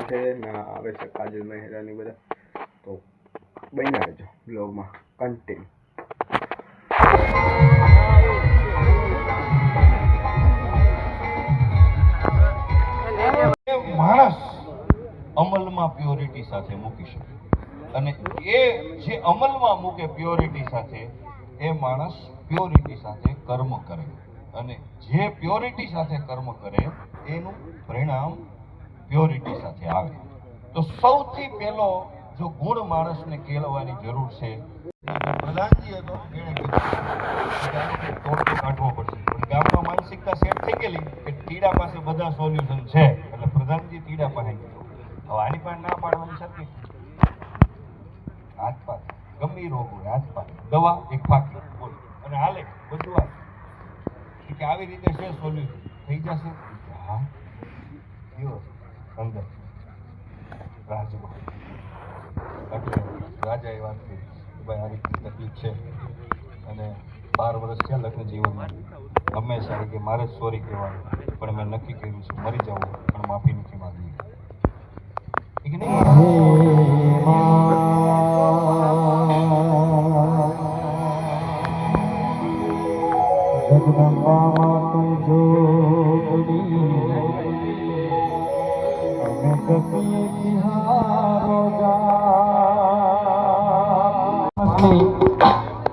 છે ને આવે છે, કાજલ મહેરાની બધા. તો બન્યા બ્લોગમાં કન્ટિન્યુ માણસ અમલમાં પ્યોરિટી સાથે મૂકી શકે. અને એ જે અમલમાં મૂકે પ્યોરિટી સાથે, એ માણસ પ્યોરિટી સાથે કર્મ કરે. અને જે પ્યોરિટી સાથે કર્મ કરે, એનું પરિણામ પ્યોરિટી સાથે આવે. તો સૌથી પહેલો જો ગુણ માણસને કેળવવાની જરૂર છે પ્રધાનજી હતો એણે કીધું કાઢવો પડશે. ગામમાં માનસિકતા સેટ થઈ ગયેલી કે ટીડા પાસે બધા સોલ્યુશન છે. એટલે પ્રધાનજી ટીડા પાસે ગયો. હવે આની પાસે ના પાડવાની સરખી હાથ પાસે ગમે રોગ હોય, હાથ પાસે દવા એક ફાકી બોલ. અને હાલે, બધું હાલે. કે આવી રીતે છે સોલ્યુશન થઈ જશે? હા. કેવો? રાજમાં. એટલે રાજાએ વાત કરી. ભાઈ આ રીતની તકલીફ છે? અને બાર વર્ષ થયા લગ્ન જીવનમાં. હંમેશા કે મારે સોરી કહેવાનું. પણ મેં નક્કી કર્યું છે, મરી જવું પણ માફી નથી માંગવી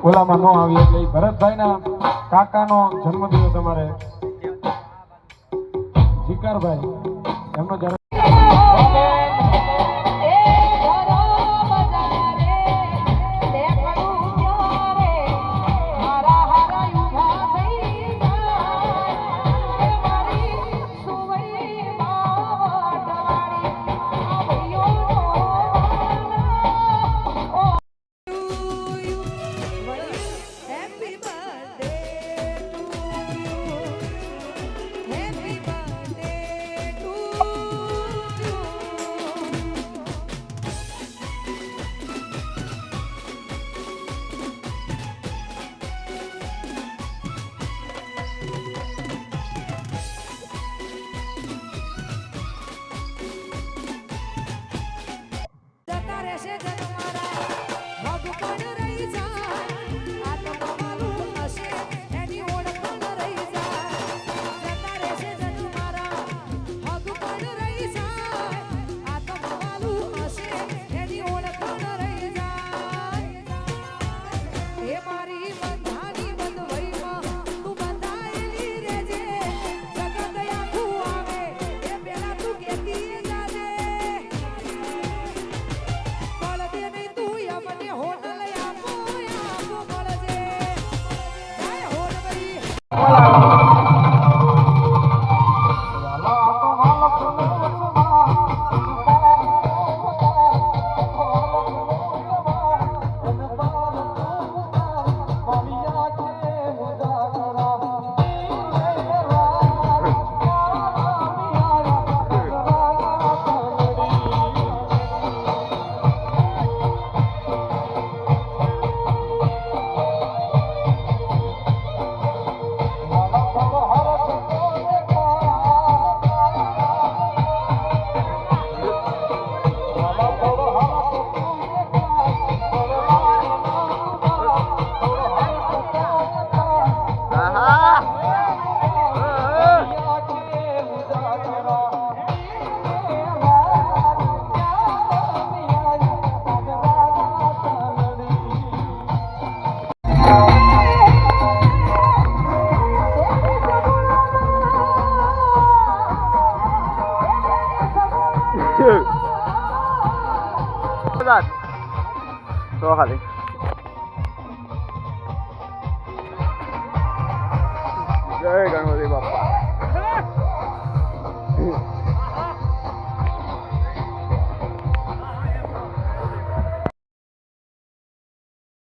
ઓલામાં નો આવી એટલે ભરતભાઈના કાકાનો જન્મદિવસ અમારે. જીકારભાઈ એમનો જન્મ 谢谢。તો ખાલી જય ગણપતિ બાપા